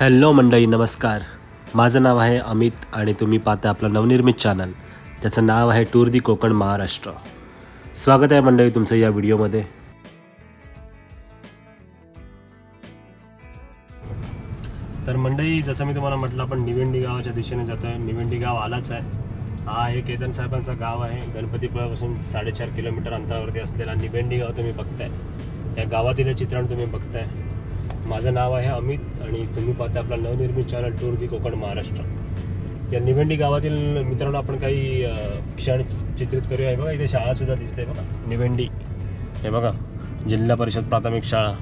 Hello मंडळी नमस्कार. माझं नाव आहे अमित आणि तुम्ही पाहता आपलं नवनिर्मित चॅनल. ज्याचं नाव आहे टूर दी कोकण महाराष्ट्र. स्वागत आहे मंडळी तुमचं या व्हिडिओमध्ये. तर मंडळी जसं मी तुम्हाला म्हटलं आपण निवेंडी गावाच्या दिशेने जातो आहे निवेंडी गाव आलाच आहे. हा हे केतन साहेबांचा गाव आहे. गणपतीपुळापासून साडेचार किलोमीटर अंतरावरती असलेला निवेंडी गाव तुम्ही बघताय. या गावातील चित्रण तुम्ही बघताय. माझं नाव आहे अमित आणि तुम्ही पाहता आपला नवनिर्मित channel tour the Konkan Maharashtra. या निवेंडी गावातील मित्रांनो आपण काही क्षण चित्रित करूया. हे बघा इथे शाळा सुद्धा दिसते बघा. निवेंडी. हे बघा जिल्हा परिषद प्राथमिक शाळा.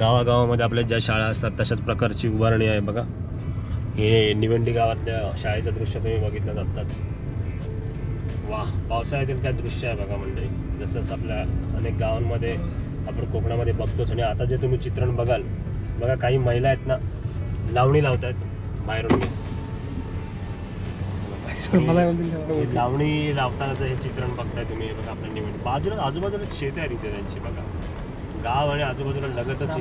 गावागावामध्ये आपल्या ज्या शाळा असतात तशाच प्रकारची उभारणी आहे बघा. हे निवेंडी गावातल्या शाळेचं दृश्य तुम्ही बघितलं जाताच. वा पावसाळ्यातील काय दृश्य आहे बघा मंडळी. जसं आपल्या अनेक गावांमध्ये आपण कोकणामध्ये बघतोच आणि आता जे तुम्ही चित्रण बघाल बघा काही महिला आहेत ना लावणी लावतात बाहेरून. लावणी लावतानाचं हे चित्रण बघताय तुम्ही बघा आपल्या निवड. बाजूला आजूबाजूला शेत आहे तिथे त्यांची बघा. गाव आणि आजूबाजूला लगतच हे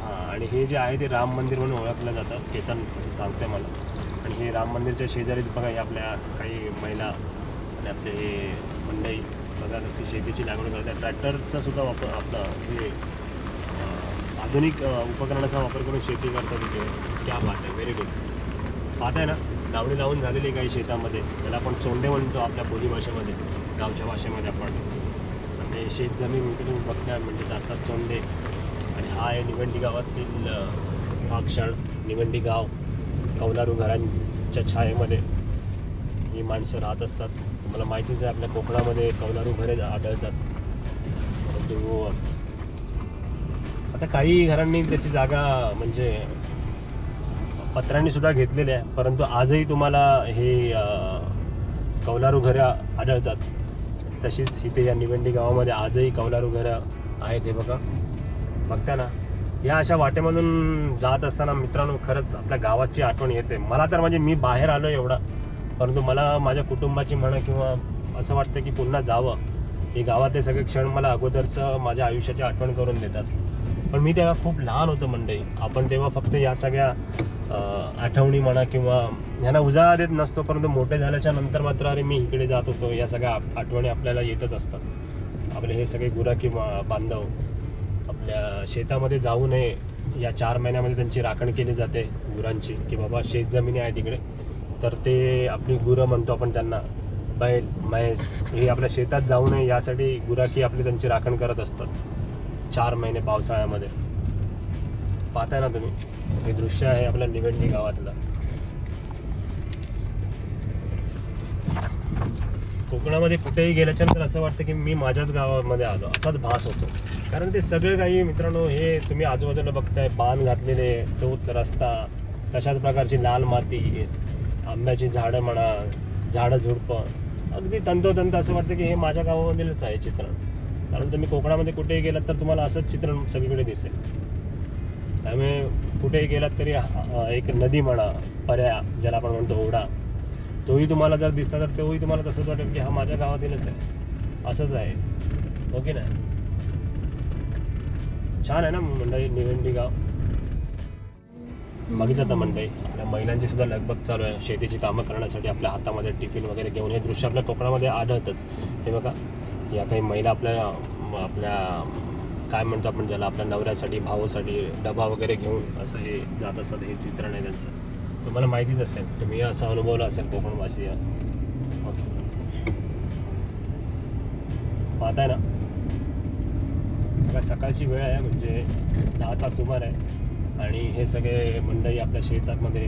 हा आणि हे जे आहे ते राम मंदिर म्हणून ओळखलं जातं केतन असं सांगते मला. आणि हे राम मंदिरच्या शेजारी बघा हे आपल्या काही महिला आणि आपले हे मंडळी बघा नुसती शेतीची लागवड करतात. ट्रॅक्टरचा सुद्धा वापर आपला हे आधुनिक उपकरणाचा वापर करून शेती करतात तिथे क्या बात आहे व्हेरी गुड आहे ना लावणी लावून झालेली काही शेतामध्ये. त्याला आपण चोंडे म्हणतो आपल्या बोली भाषेमध्ये गावच्या भाषेमध्ये आपण. म्हणजे शेत जमीन विकून तुम्ही म्हणजे जातात चोंडे. आणि हा आहे निवंडी गावातील अं, क्षण निवंडी गाव. कौलारू घरांच्या छायेमध्ये. ही माणसं राहत असतात. तुम्हाला माहितीच आहे आपल्या कोकणामध्ये कौलारू घरे आढळतात. आता काही घरांनी त्याची जागा म्हणजे पत्रांनी सुद्धा घेतलेले आहे. परंतु आजही तुम्हाला हे कौलारू घरं आढळतात. तशीच इथे या निवंडी गावामध्ये आजही कौलारू घरं आहेत हे बघा. बघता ना. या अशा वाटेमधून जात असताना मित्रांनो खरंच आपल्या गावाची आठवण येते. मला तर म्हणजे मी बाहेर आलो एवढा. परंतु मला माझ्या कुटुंबाची म्हणा किंवा असं वाटतं की पुन्हा जावं. हे गावातले सगळे क्षण मला अगोदरचं माझ्या आयुष्याची आठवण करून देतात. पण मी तेव्हा खूप लहान होतो मंडळी. आपण तेव्हा फक्त या सगळ्या आठवणी म्हणा किंवा ह्यांना उजाळा देत नसतो परंतु मोठे झाल्याच्यानंतर मात्र अरे मी इकडे जात होतो. या सगळ्या आठवणी आपल्याला येतच असतात. आपले हे सगळे गुरा किंवा बांधव आपल्या शेतामध्ये जाऊ नये. या चार महिन्यामध्ये त्यांची राखण केली जाते गुरांची की बाबा शेत जमिनी आहे तिकडे तर ते आपली गुरं म्हणतो आपण त्यांना. बैल म्हैस हे आपल्या शेतात जाऊ नये. यासाठी गुराखी आपली त्यांची राखण करत असतात. चार महिने पावसाळ्यामध्ये. पाहताय ना तुम्ही? हे दृश्य आहे आपल्या निवडणी गावातलं. कोकणामध्ये कुठेही गेल्याच्यानंतर असं वाटतं की मी माझ्याच गावामध्ये आलो. असाच भास होतो. कारण ते सगळे काही मित्रांनो हे तुम्ही आजूबाजूला बघताय बाण घातलेले तोच रस्ता तशाच प्रकारची लाल माती आंब्याची झाडं म्हणा झाडं झुडपं. अगदी तंतोतंत असं वाटतं की हे माझ्या गावामधीलच आहे चित्रण. कारण तुम्ही कोकणामध्ये कुठेही गेलात तर तुम्हाला असंच चित्रण सगळीकडे दिसेल. त्यामुळे कुठेही गेलात तरी एक नदी म्हणा पर्या ज्याला आपण म्हणतो ओढा तोही तुम्हाला जर दिसला तर तोही तुम्हाला तसंच वाटेल की हा माझ्या गावातीलच आहे. असंच आहे. ओके ना? छान आहे ना मंडळी निवेंडी गाव. बघितलं आता मंडळी आपल्या महिलांची सुद्धा लगबग चालू आहे. शेतीची कामं करण्यासाठी आपल्या हातामध्ये टिफिन वगैरे घेऊन हे दृश्य आपल्या कोकणामध्ये आढळतच. हे बघा. या काही महिला आपल्या आपल्या काय म्हणतो आपण ज्याला आपल्या नवऱ्यासाठी भावासाठी डबा वगैरे घेऊन असं हे जात असतात हे चित्रण आहे त्यांचं. तुम्हाला माहितीच असेल तुम्ही असं अनुभवलं असेल कोकणवासी ओके पाहताय ना? काय सकाळची वेळ आहे म्हणजे दहा तास सुमार आहे. आणि हे सगळे मंडळी आपल्या शेतामध्ये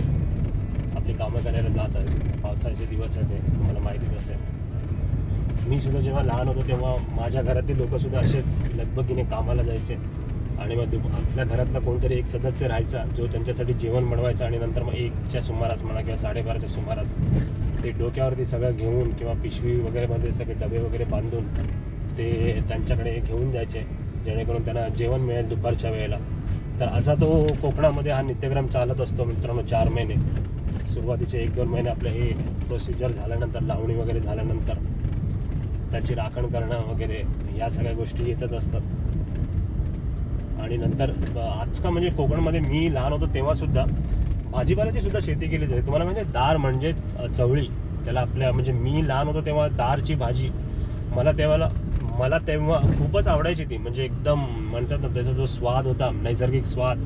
आपली कामं करायला जात आहेत. पावसाळ्याचे दिवस आहेत हे तुम्हाला माहितीच असेल. मी सुद्धा जेव्हा लहान होतो तेव्हा माझ्या घरातील लोक सुद्धा असेच लगबगीने कामाला जायचे. आणि मग दुप- आपल्या घरातला कोणतरी एक सदस्य राहायचा जो त्यांच्यासाठी जेवण बनवायचा आणि नंतर मग एकच्या सुमारास म्हणा किंवा साडेबाराच्या सुमारास ते डोक्यावरती सगळं घेऊन किंवा पिशवी वगैरेमध्ये सगळे डबे वगैरे बांधून ते त्यांच्याकडे घेऊन जायचे जेणेकरून त्यांना जेवण मिळेल दुपारच्या वेळेला. तर असा तो कोकणामध्ये हा नित्यक्रम चालत असतो मित्रांनो चार महिने. सुरुवातीचे एक दोन महिने आपलं हे प्रोसिजर झाल्यानंतर लावणी वगैरे झाल्यानंतर. त्याची राखण करणं वगैरे या सगळ्या गोष्टी येतच असतात. आणि नंतर आजकाल आज का म्हणजे कोकणमध्ये मी लहान होतो तेव्हासुद्धा भाजीपाल्याची सुद्धा शेती केली जाते. तुम्हाला म्हणजे दार म्हणजेच चवळी. त्याला आपल्या म्हणजे मी लहान होतो तेव्हा दारची भाजी मला तेव्हा मला तेव्हा खूपच आवडायची ती. म्हणजे एकदम म्हणतात ना त्याचा जो स्वाद होता नैसर्गिक स्वाद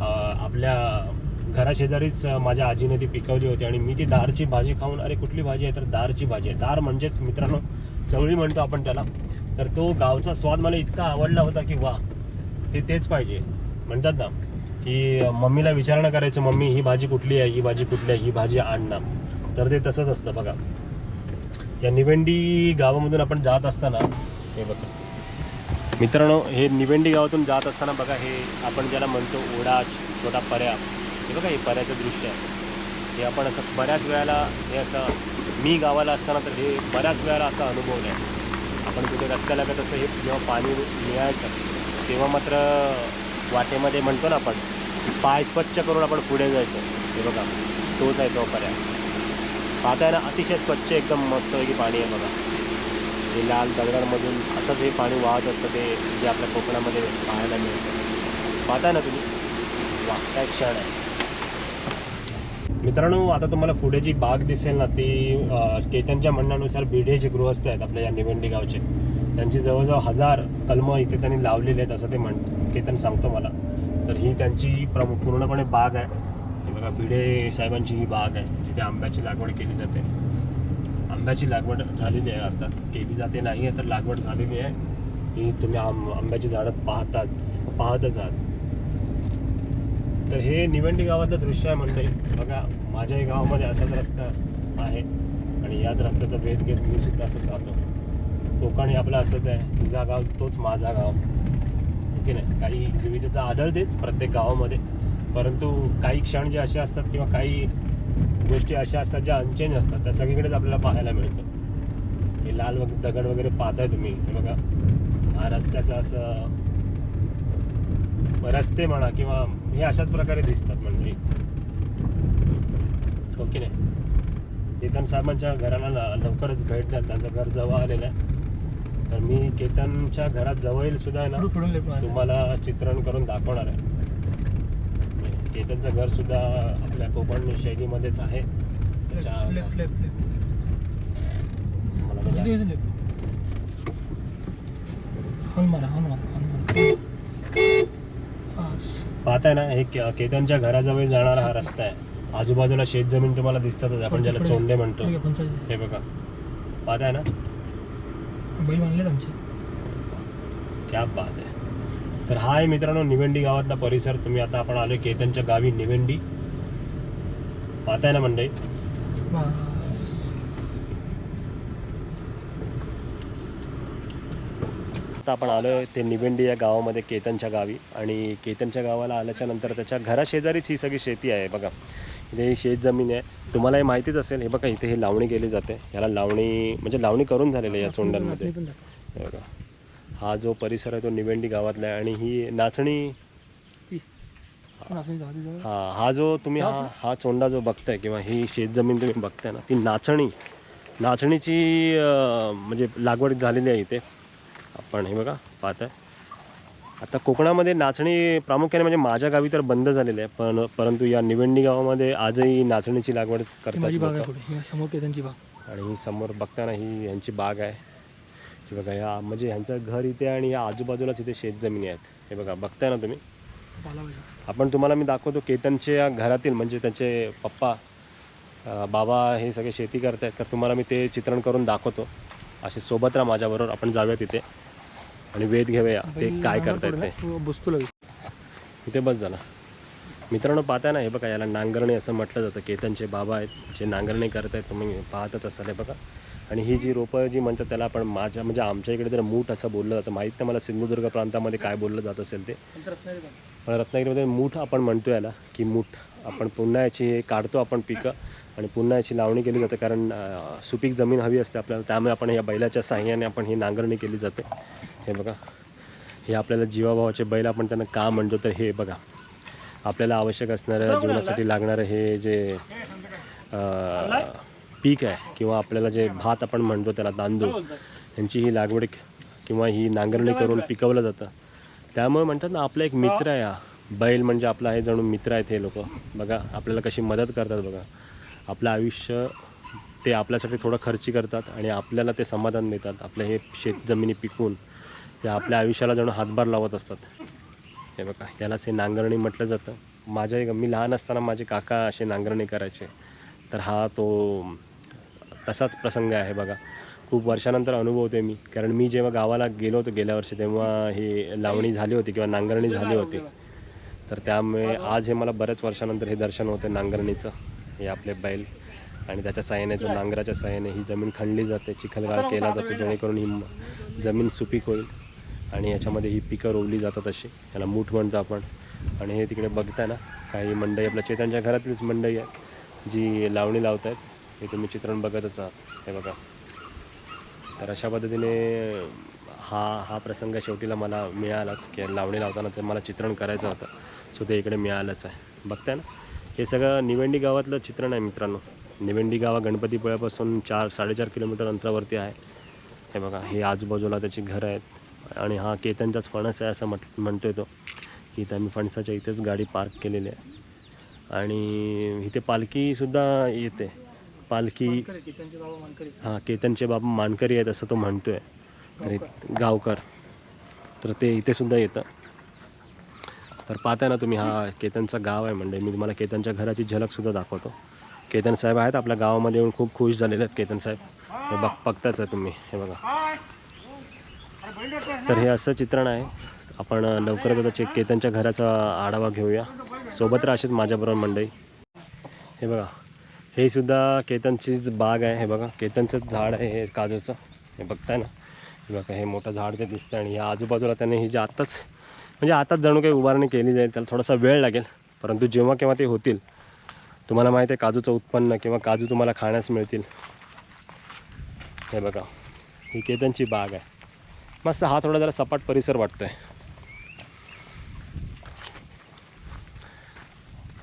आपल्या घराशेजारीच माझ्या आजीने ती पिकवली होती. आणि मी ती दारची भाजी खाऊन अरे कुठली भाजी आहे? तर दारची भाजी आहे. दार म्हणजेच मित्रांनो चवळी म्हणतो आपण त्याला. तर तो गावचा स्वाद मला इतका आवडला होता की वा ते तेच पाहिजे. म्हणतात ना की मम्मीला विचारणं करायचं मम्मी ही भाजी कुठली आहे? ही भाजी कुठली आहे? ही भाजी आण ना. तर ते तसंच असतं बघा. या निवेंडी गावामधून आपण जात असताना हे बघा. मित्रांनो हे निवेंडी गावातून जात असताना बघा हे आपण ज्याला म्हणतो ओढा छोटा पर्या. हे बघा हे पर्याचं दृश्य आहे. हे आपण असं बऱ्याच वेळेला हे असं मी गावाला असताना तर हे बऱ्याच वेळेला असा अनुभव आहे. आपण कुठे रस्त्याला का तसं हे जेव्हा पाणी मिळायचं तेव्हा मात्र वाटेमध्ये म्हणतो ना आपण पाय स्वच्छ करून आपण पुढे जायचं. हे बघा तोच आहे तो पर्याय. पाहताय ना अतिशय स्वच्छ एकदम मस्तपैकी पाणी आहे बघा. हे लाल दगडांमधून असंच हे पाणी वाहत असतं ते जे आपल्या कोकणामध्ये पाहायला मिळतं. पाहताय ना तुम्ही? वा क्षण आहे. मित्रांनो आता तुम्हाला पुढे जी बाग दिसेल ना ती केतनच्या म्हणण्यानुसार बिडे जे गृहस्थ आहेत आपल्या या निवेंडी गावचे त्यांची जवळजवळ हजार कलमं इथे त्यांनी लावलेली आहेत असं ते म्हण केतन सांगतो मला. तर ही त्यांची प्रमुख पूर्णपणे बाग आहे. हे बघा भिडे साहेबांची ही बाग आहे जिथे आंब्याची लागवड केली जाते. आंब्याची लागवड झालेली आहे अर्थात केली जाते नाही आहे तर लागवड झालेली आहे. ही तुम्ही आंब आंब्याची झाडं पाहताच पाहतच आहात. तर हे निवंडी गावातलं दृश्य आहे मंडळी बघा माझ्याही गावामध्ये असाच रस्ता अस- आहे. आणि याच रस्त्याचा भेद घेत मी सुद्धा असंच जातो कोकण हे आपलं असंच आहे. तुझा गाव तोच माझा गाव. हो ओके नाही? काही विविधता आढळतेच प्रत्येक गावामध्ये. परंतु काही क्षण जे असे असतात किंवा काही गोष्टी अशा असतात ज्या अनचेंज असतात त्या सगळीकडेच आपल्याला पाहायला मिळतं. हे लाल वग दगड वगैरे पाहताय तुम्ही हे बघा. हा रस्त्याचा असं रस्ते म्हणा किंवा हे अशाच प्रकारे दिसतात म्हणजे हो की नाही? केतन साहेबांच्या घराला लवकरच भेट द्या. त्यांचं घर जवळ आलेलं आहे. तर मी केतनच्या घरात जवळ सुद्धा आहे ना तुम्हाला चित्रण करून दाखवणार आहे. केतनचं घर सुद्धा आपल्या कोकण शैलीमध्येच आहे. मला पाहताय ना हे के- केतनच्या घराजवळ जाणारा हा रस्ता आहे. आजूबाजूला शेत जमीन तुम्हाला दिसतातच आपण ज्याला चोंडे म्हणतो. ठीक आहे, पंचायत हे बघा. पाहताय ना? बैल बांधलेत आमचे. क्या बात आहे. तर हा आहे मित्रांनो निवेंडी गावातला परिसर. तुम्ही आता आपण आलोय केतनच्या गावी निवेंडी. पाहताय ना मंडळी? आता आपण आलोय ते निवेंडी या गावामध्ये केतनच्या गावी. आणि केतनच्या गावाला आल्याच्यानंतर त्याच्या घराशेजारीच ही सगळी शेती आहे बघा. इथे ही शेत जमीन आहे. तुम्हाला हे माहितीच असेल हे बघा इथे हे लावणी केली जाते. याला लावणी म्हणजे लावणी करून झालेली आहे या. हे बघा. हा जो परिसर आहे तो निवेंडी गावातला आहे. आणि ही नाचणी. हा. हा जो तुम्ही हा हा चोंडा जो बघताय किंवा ही शेतजमीन तुम्ही बघताय ना ती नाचणी. नाचणीची म्हणजे लागवड झालेली आहे इथे. आपण हे बघा पाहताय. आता कोकणामध्ये नाचणी प्रामुख्याने म्हणजे माझ्या गावी तर बंद झालेली आहे पण परंतु या निवेंडी गावामध्ये आजही नाचणीची लागवड करतात आहे लोकं. ही आणि ही समोर बघताना ही यांची बाग आहे. ही बघा या म्हणजे ह्यांचं घर इथे आणि या आजूबाजूलाच इथे शेतजमिनी आहेत. हे बघा बघताय ना तुम्ही? आपण तुम्हाला मी दाखवतो केतनच्या घरातील म्हणजे त्यांचे पप्पा अं, बाबा हे सगळे शेती करत आहेत तर तुम्हाला मी ते चित्रण करून दाखवतो. असे सोबत राहा माझ्याबरोबर. आपण जाऊया तिथे आणि वेध घेऊया. ते काय करतायत पडला, ते तो बसतो लगेच. इथे बस झाला मित्रांनो पाहताय ना हे बघा याला नांगरणे असं म्हटलं जातं. केतनचे बाबा आहेत जे नांगरणे करत आहेत तुम्ही पाहतच असाल हे बघा. आणि ही जी रोपं जी म्हणतात त्याला आपण माझ्या म्हणजे आमच्या इकडे तर मूठ असं बोललं जातं. माहीत नाही मला सिंधुदुर्ग प्रांतामध्ये काय बोललं जात असेल ते. पण रत्नागिरीमध्ये मूठ आपण म्हणतो याला की मूठ. आपण पुन्हा याची हे काढतो आपण पिकं. आणि पुन्हा याची लावणी केली जाते कारण सुपीक जमीन हवी असते आपल्याला त्यामुळे आपण या बैलाच्या साह्याने आपण ही नांगरणी केली जाते. हे बघा हे आपल्याला जीवाभावाचे बैल आपण त्यांना का म्हणतो तर हे बघा. आपल्याला आवश्यक असणाऱ्या जीवनासाठी लागणारं हे जे पीक आहे किंवा आपल्याला जे भात आपण म्हणतो त्याला तांदूळ यांची ही लागवड किंवा ही नांगरणी करून पिकवलं जातं. त्यामुळे म्हणतात ना आपला एक मित्र आहे हा. बैल म्हणजे आपला हे जणू मित्र आहेत हे लोक. बघा आपल्याला कशी मदत करतात बघा. आपलं आयुष्य ते आपल्यासाठी थोडं खर्ची करतात आणि आपल्याला ते समाधान देतात. आपलं हे शेत जमिनी पिकवून ते आपल्या आयुष्याला जणू हातभार लावत असतात. हे बघा यालाच हे नांगरणी म्हटलं जातं. माझ्या एक- मी लहान असताना माझे काका असे नांगरणी करायचे. तर हा तो तसाच प्रसंग आहे बघा. खूप वर्षानंतर अनुभवते मी. कारण मी जेव्हा गावाला गेलो होतो गेल्या वर्षी तेव्हा ही लावणी झाली होती किंवा नांगरणी झाली होती. तर त्यामुळे आज हे मला बऱ्याच वर्षानंतर हे दर्शन होते नांगरणीचं. हे आपले बैल आणि त्याच्या साहाय्याने जो नांगराच्या साह्याने ही जमीन खणली जाते चिखलगार केला जातो जेणेकरून ही जमीन सुपीक होईल आणि याच्यामध्ये ही पिकं रोवली जातात अशी. त्याला मूठ म्हणतो आपण. आणि हे तिकडे बघताय ना काही मंडई आपल्या चेतनच्या घरातलीच मंडई आहे जी लावणी लावत आहेत हे तुम्ही चित्रण बघतच आहात. हे बघा. तर अशा पद्धतीने हा हा प्रसंग शेवटीला मला मिळालाच की लावणी लावतानाच मला चित्रण करायचं होतं. सो ते इकडे मिळालंच आहे. बघताय ना? हे सगळं निवेंडी गावातलं चित्रण आहे मित्रांनो. निवेंडी गावा गणपतीपुळ्यापासून चार साडेचार किलोमीटर अंतरावरती आहे. हे बघा हे आजूबाजूला त्याची घरं आहेत. आणि हा केतनचाच फणस आहे असं म्हट म्हणतोय तो. की इथं आम्ही फणसाच्या इथेच गाडी पार्क केलेली आहे. आणि इथे पालखीसुद्धा येते. पालखी. हां केतनचे बाबा मानकरी आहेत असं तो म्हणतोय. तर इत- गावकर. तर ते इथे सुद्धा येतं. तर पाहताय ना तुम्ही हा केतनचं गाव आहे म्हणजे मी तुम्हाला केतनच्या घराची झलकसुद्धा दाखवतो. केतन साहेब आहेत आपल्या गावामध्ये येऊन खूप खुश झालेले आहेत केतन साहेब. हे बघ बघताच आहे तुम्ही हे बघा. तर हे असं चित्रण आहे. आपण लवकरच आता चेक केतनच्या घराचा आढावा घेऊया. सोबत राहशील माझ्याबरोबर मंडई हे बघा. हे सुद्धा केतनचीच बाग आहे. हे बघा केतनचं झाड आहे हे काजूचं. हे बघताय ना. हे बघा हे मोठं झाड जे दिसतं आणि या आजूबाजूला त्याने ही जे आत्ताच म्हणजे आताच जणू काही उभारणी केली जाईल त्याला थोडासा वेळ लागेल. परंतु जेव्हा केव्हा ते होतील तुम्हाला माहिती आहे काजूचं उत्पन्न किंवा काजू तुम्हाला खाण्यास मिळतील. हे बघा ही केतनची बाग आहे. मस्त हा थोडा जरा सपाट परिसर वाटतोय.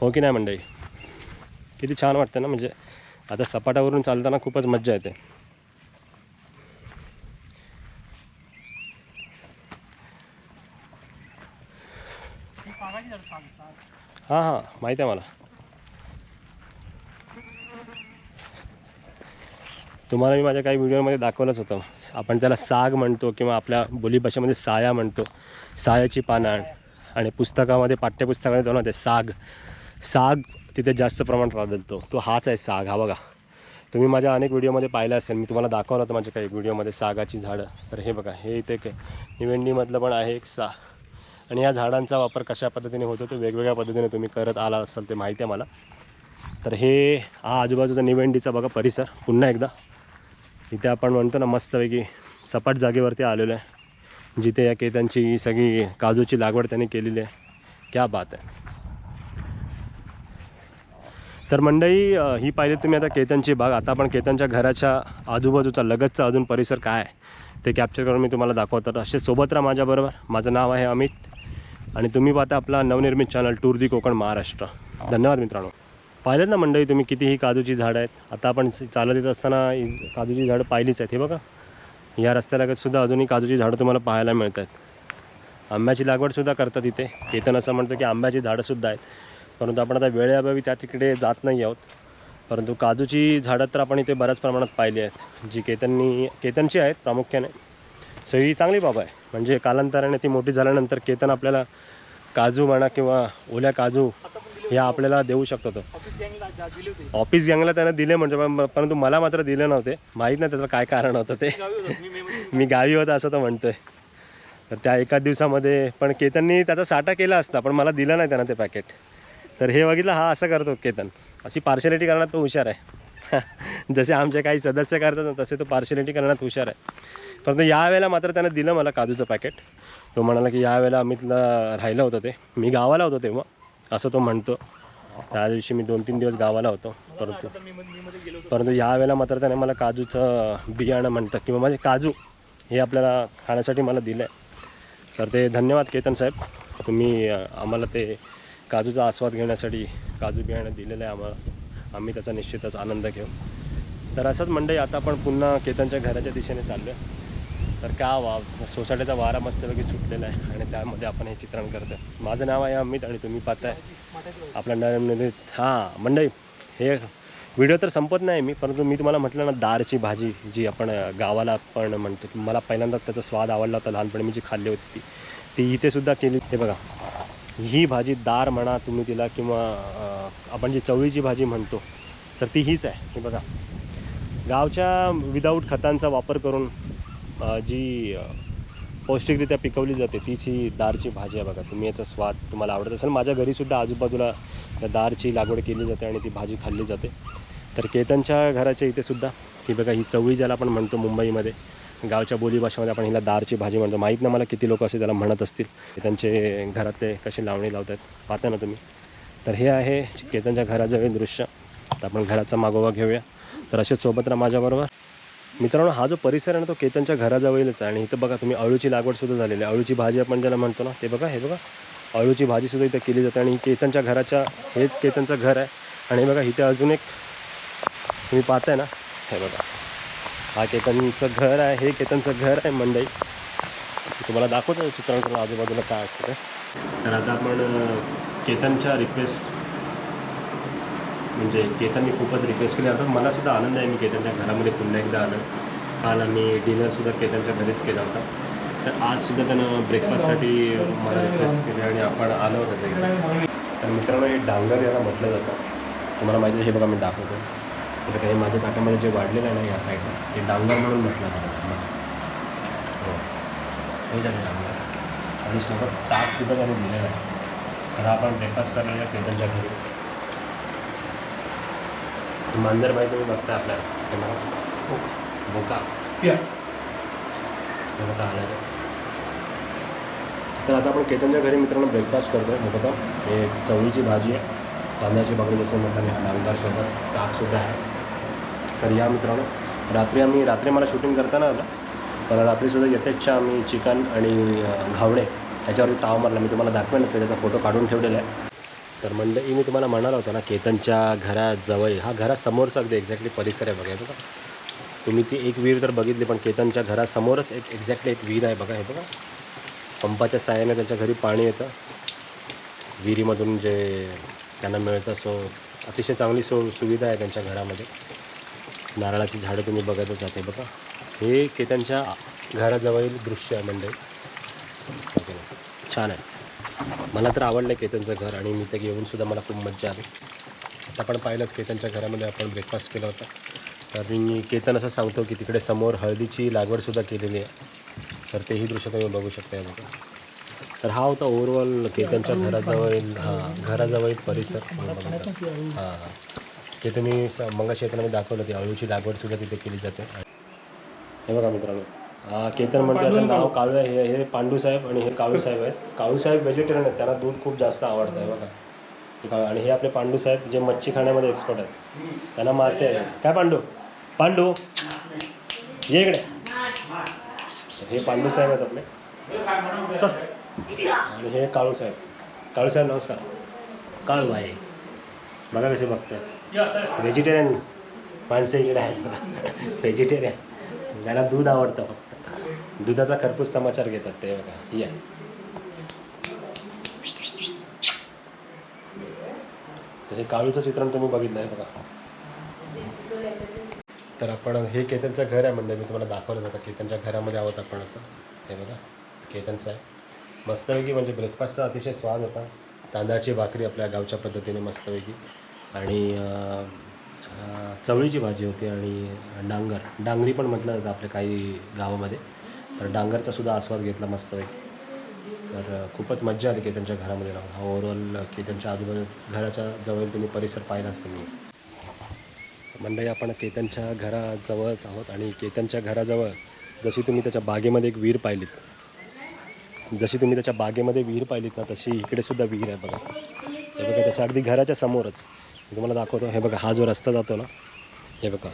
हो की नाही मंडळी? किती छान वाटतं ना म्हणजे आता सपाटावरून चालताना खूपच मज्जा येते ही सागाची झाडं, साग, साग. हां हां माहीत आहे मला. तुम्हाला मी माझ्या काही व्हिडिओमध्ये दाखवलंच होतं. आपण त्याला साग म्हणतो किंवा आपल्या बोलीभाषेमध्ये साया म्हणतो. सायाची पानं आणि पुस्तकामध्ये पाठ्यपुस्तकामध्ये दोन ते साग. साग तिथे जास्त प्रमाणात आढळतो तो हाच आहे साग. हा बघा. तुम्ही माझ्या अनेक व्हिडिओमध्ये पाहिलं असेल. मी तुम्हाला दाखवलं होतं माझ्या काही व्हिडिओमध्ये सागाची झाडं. तर हे बघा हे इथे एक निवेंडीमधलं पण आहे एक सा आणि या झाडांचा वापर कशा पद्धतीने होतो तो वेगवेगळ्या पद्धतीने तुम्ही करत आला असाल ते माहिती आहे मला. तर हे हा आजूबाजूचा निवेंडीचा बघा परिसर पुन्हा एकदा. इथे आपण म्हणतो ना मस्तपैकी सपाट जागेवरती आलेलो आहे. जिथे या केतांची सगळी काजूची लागवड त्यांनी केलेली आहे. क्या बात आहे. तर मंडई ही पाहिली तुम्ही आता केतनची बाग. आता आपण केतनच्या घराच्या आजूबाजूचा लगतचा अजून परिसर काय आहे ते कॅप्चर करून मी तुम्हाला दाखवतो. तर असे सोबत राहा माझ्याबरोबर. माझं नाव आहे अमित. आणि तुम्ही पाहता आपला नवनिर्मित channel tour the Konkan Maharashtra. धन्यवाद मित्रांनो. पाहिलं ना मंडळी तुम्ही किती ही काजूची झाडं आहेत? आता आपण चालत येत असताना काजूची झाडं पाहिलीच आहेत. हे बघा. या रस्त्यालगत सुद्धा अजूनही काजूची झाडं तुम्हाला पाहायला मिळत आहेत. आंब्याची लागवडसुद्धा करतात इथे. केतन असं म्हणतो की आंब्याची झाडंसुद्धा आहेत. परंतु आपण आता वेळेअभावी त्या तिकडे जात नाही आहोत. परंतु काजूची झाडं तर आपण इथे बऱ्याच प्रमाणात पाहिली आहेत. जी केतननी केतनची आहेत प्रामुख्याने. सो ही चांगली बाब आहे. म्हणजे कालांतराने ती मोठी झाल्यानंतर केतन आपल्याला काजू म्हणा किंवा ओल्या काजू ह्या आपल्याला देऊ शकतो तो. ऑफिस गँगला त्यांना दिले म्हणजे परंतु मला मात्र दिले नव्हते. माहीत नाही त्याचं काय कारण होतं ते. मी गावी होता असं तो म्हणतोय. तर त्या एका दिवसामध्ये पण केतननी त्याचा साठा केला असता पण मला दिलं नाही त्यांना ते पॅकेट तर हे बघितलं हा असं करतो केतन. अशी पार्शलिटी करण्यात तो हुशार आहे. जसे आमचे काही सदस्य करतात ना तसे तो पार्शलिटी करण्यात हुशार आहे. परंतु यावेळेला मात्र त्यानं दिलं मला काजूचं पॅकेट तो म्हणाला की यावेळेला अमितला राहिलं होतं ते. मी गावाला होतो तेव्हा. असं तो म्हणतो. त्या दिवशी मी दोन तीन दिवस गावाला होतो. परंतु परंतु यावेळेला मात्र त्याने मला काजूचं बियाणं म्हणतात किंवा माझे काजू हे आपल्याला खाण्यासाठी मला दिलं आहे तर ते धन्यवाद केतन साहेब. तुम्ही आम्हाला ते काजूचा आस्वाद घेण्यासाठी काजू बियाणं दिलेलं आहे आम्हाला. आम्ही त्याचा निश्चितच आनंद घेऊ. तर असंच मंडळी आता आपण पुन्हा केतनच्या घराच्या दिशेने चाललो आहे तर का वा सोसायटीचा वारा मस्तपैकी सुटलेला आहे आणि त्यामध्ये आपण हे चित्रण करतो माझं नाव आहे अमित आणि तुम्ही पाहताय आपल्या नरेंद्र हां मंडई हे व्हिडिओ तर संपत नाही मी परंतु मी तुम्हाला म्हटलं ना दारची भाजी जी आपण गावाला पण म्हणतो मला पहिल्यांदा त्याचा स्वाद आवडला होता लहानपणी मी जी खाल्ली होती ती ती इथे सुद्धा केली. ते बघा ही भाजी दार म्हणा तुम्ही तिला किंवा आपण जी चवळीची भाजी म्हणतो तर ती हीच आहे. हे बघा गावच्या विदाऊट खतांचा वापर करून जी पौष्टिकरित्या पिकवली जाते तीच ही दारची भाजी आहे बघा. तुम्ही याचा स्वाद तुम्हाला आवडत असेल. माझ्या घरीसुद्धा आजूबाजूला त्या दारची लागवड केली जाते आणि ती भाजी खाल्ली जाते. तर केतनच्या घराच्या इथेसुद्धा ही बघा ही चवळी ज्याला आपण म्हणतो मुंबईमध्ये गावच्या बोलीभाषेमध्ये आपण हिला दारची भाजी म्हणतो. माहीत नाही मला किती लोक असे त्याला म्हणत असतील. त्यांचे घरातले कसे लावणी लावतात पाहता ना तुम्ही. तर हे आहे केतनच्या घराजवळील दृश्य. तर आपण घराचा मागोवा घेऊया. तर असेच सोबत राहा माझ्याबरोबर. मित्रांनो हा जो परिसर आहे ना तो केतनच्या घराजवळीलच आहे. आणि इथं बघा तुम्ही अळूची लागवडसुद्धा झालेली आहे. अळूची भाजी आपण ज्याला म्हणतो ना ते बघा हे बघा. अळूची भाजीसुद्धा इथं केली जाते. आणि केतनच्या घराच्या हे केतनचं घर आहे. आणि बघा इथे अजून एक तुम्ही पाहताय ना हे बघा. हा केतनचं घर आहे हे केतनचं घर आहे मंडई. तुम्हाला दाखवतो चित्रांकडून आजूबाजूला काय असतं तर आता आपण केतनच्या रिक्वेस्ट म्हणजे केतनने खूपच रिक्वेस्ट केली. आता मलासुद्धा आनंद आहे मी केतनच्या घरामध्ये पुन्हा एकदा आलं. काल आम्ही डिनरसुद्धा केतनच्या घरीच केला होता. तर आजसुद्धा त्यानं ब्रेकफास्टसाठी मला रिक्वेस्ट केली आणि आपण आलं होतं ते तर मित्रांनो हे डांगर याला म्हटलं जातं. तुम्हाला माहिती आहे, हे बघा मी दाखवतो. तर काही माझ्या ताटामध्ये जे वाढलेलं आहे ना या साईडला ते डांगर म्हणून म्हटलं जातं. हो. हे झालं डांगर. आणि सोबत ताकसुद्धा त्याने दिलेलं आहे. तर आपण ब्रेकफास्ट करायला केतनच्या घरी. मांजर बाई तुम्ही बघता आपल्याला. ते मला बोका. या. हे आलं आहे. तर आता आपण केतनच्या घरी मित्रांनो ब्रेकफास्ट करतो हे बघा हे चवळीची भाजी आहे. कांद्याची भाकरी जसं म्हटलं मी डांगरसोबत ताकसुद्धा आहे. तर या मित्रांनो रात्री आम्ही रात्री मला शूटिंग करताना आलं. तर रात्रीसुद्धा यथेच्छा आम्ही चिकन आणि घावणे. त्याच्यावरती ताव मारला. मी तुम्हाला दाखवेन. ना त्याचा फोटो काढून ठेवलेला आहे. तर मंडळी मी तुम्हाला म्हणाला होता ना केतनच्या घराजवळ हा घरासमोरचा अगदी एक्झॅक्टली परिसर आहे बघा बघा. तुम्ही ती एक विहीर तर बघितली पण केतनच्या घरासमोरच एक एक्झॅक्टली एक विहीर आहे बघा हे बघा. पंपाच्या साहाय्याने त्यांच्या घरी पाणी येतं. विहिरीमधून जे त्यांना मिळतं सो अतिशय चांगली सो सुविधा आहे त्यांच्या घरामध्ये. नारळाची झाडं तुम्ही बघतच जाते बघा. हे केतनच्या घराजवळील दृश्य आहे मंडळी. छान आहे. मला तर आवडलं केतनचं घर आणि मी ते येऊन सुद्धा मला खूप मज्जा आली. आता आपण पाहिलंच केतनच्या घरामध्ये आपण ब्रेकफास्ट केला होता. तर मी केतन असं सांगतो की तिकडे समोर हळदीची लागवडसुद्धा केलेली आहे. तर तेही दृश्य तुम्ही बघू शकता बघा तर हा होता ओव्हरऑल केतनच्या घराजवळील हां घराजवळील परिसर. हां. ते तुम्ही स मंगाशी येताना मी दाखवलं की अळूची लागवडसुद्धा तिथे केली जाते. हे बघा मित्रांनो. हा केतन म्हणते असं नाव काळू आहे हे हे पांडू साहेब आणि हे काळू साहेब आहेत. काळू साहेब व्हेजिटेरियन आहेत त्यांना दूध खूप जास्त आवडतं आहे बघा. हे काळू- आणि हे आपले पांडू साहेब जे मच्छी खाण्यामध्ये एक्सपर्ट आहेत. त्यांना मासे आहे काय पांडू? पांडू? ये इकडे. तर हे पांडू साहेब आहेत आपले. चल. आणि हे काळू साहेब. काळू साहेब नमस्कार. काळू आहे बघा कसे बघताय व्हेजिटेरियन माणसं इकडे आहेत बघा. व्हेजिटेरियन ज्याला दूध आवडतं फक्त. दुधाचा खरपूस समाचार घेतात ते बघा. या. तर हे काळूचं चित्रण तुम्ही बघितलं आहे बघा. तर आपण हे केतनचं घर आहे म्हणजे मी तुम्हाला दाखवलं जातं केतनच्या घरामध्ये आहोत आपण आता. हे बघा. केतन साहेब मस्तपैकी म्हणजे ब्रेकफास्टचा अतिशय स्वाद होता. तांदळाची भाकरी आपल्या गावच्या पद्धतीने मस्तपैकी. आणि चवळीची भाजी होती आणि डांगर. डांगरी पण म्हटलं जातं आपल्या काही गावामध्ये. तर डांगरचा सुद्धा आस्वाद घेतला मस्त आहे तर खूपच मज्जा आली केतनच्या घरामध्ये राहून. हा ओव्हरऑल केतनच्या आजूबाजू घराच्या जवळ तुम्ही परिसर पाहिला असतं मी मंडळी आपण केतनच्या घराजवळच आहोत आणि केतनच्या घराजवळ जशी तुम्ही त्याच्या बागेमध्ये एक विहीर पाहिलीत जशी तुम्ही त्याच्या बागेमध्ये विहीर पाहिलीत ना तशी इकडे सुद्धा विहीर आहे बघा. हे बघा त्याच्या अगदी घराच्या समोरच. मी तुम्हाला दाखवतो. हे बघा हा जो रस्ता जातो ना हे बघा.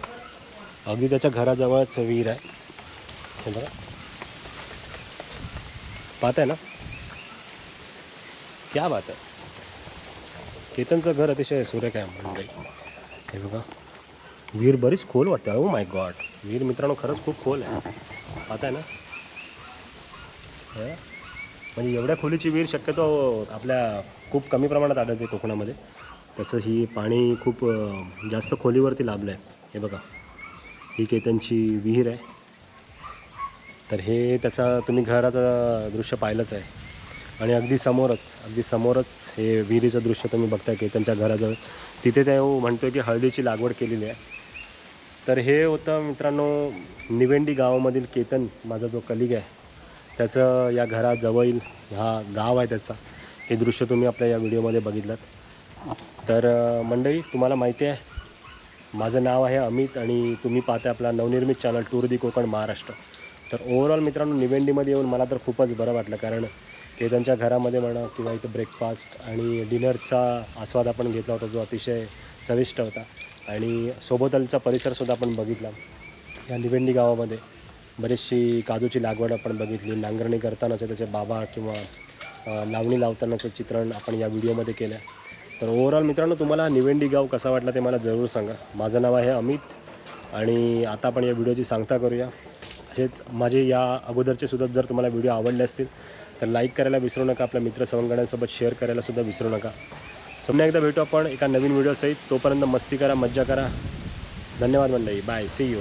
अगदी त्याच्या घराजवळच विहीर आहे. हे बघा. पाहताय ना? क्या बात आहे केतनचं घर अतिशय सुरेख आहे मंडळी हे बघा. विहीर बरीच खोल वाटते. ओ माय गॉड विहीर मित्रांनो खरंच खूप खोल आहे. पाहताय ना? म्हणजे एवढ्या खोलीची विहीर शक्यतो आपल्या खूप कमी प्रमाणात आढळते कोकणामध्ये. त्याचं ही पाणी खूप जास्त खोलीवरती लाभलं आहे हे बघा. ही केतनची विहीर आहे. तर हे त्याचा तुम्ही घराचं दृश्य पाहिलंच आहे. आणि अगदी समोरच अगदी समोरच हे विहिरीचं दृश्य तुम्ही बघताय केतनच्या घराजवळ तिथे ते म्हणतोय की हळदीची लागवड केलेली आहे. तर हे होतं मित्रांनो निवेंडी गावामधील केतन माझा जो कलिग आहे त्याचं या घराजवळील हा गाव आहे त्याचा. हे दृश्य तुम्ही आपल्या या व्हिडिओमध्ये बघितलं. तर मंडळी तुम्हाला माहिती आहे माझं नाव आहे अमित आणि तुम्ही पाहता आपला नवनिर्मित channel tour the Konkan Maharashtra. तर ओव्हरऑल मित्रांनो निवेंडीमध्ये येऊन मला तर खूपच बरं वाटलं. कारण केतनच्या घरामध्ये म्हणा किंवा इथं ब्रेकफास्ट आणि डिनरचा आस्वाद आपण घेतला होता जो अतिशय चविष्ट होता. आणि सोबतलचा परिसरसुद्धा आपण बघितला. या निवेंडी गावामध्ये बरीचशी काजूची लागवड आपण बघितली. नांगरणी करतानाचे त्याचे बाबा किंवा लावणी लावतानाचं चित्रण आपण या व्हिडिओमध्ये केलं. आहे तर ओव्हरऑल मित्रांनो तुम्हाला निवेंडी गाव कसा वाटला ते मला जरूर सांगा. माझं नाव आहे अमित आणि आता आपण या व्हिडिओची सांगता करूया. असेच माझे या अगोदरचे सुद्धा जर तुम्हाला व्हिडिओ आवडले असतील तर लाईक करायला विसरू नका. आपल्या मित्र सवंगड्यांसोबत शेअर करायला सुद्धा विसरू नका. So, पुन्हा एकदा भेटू आपण एका नवीन व्हिडिओसहित. तोपर्यंत मस्ती करा मज्जा करा. धन्यवाद मंडळी. Bye C you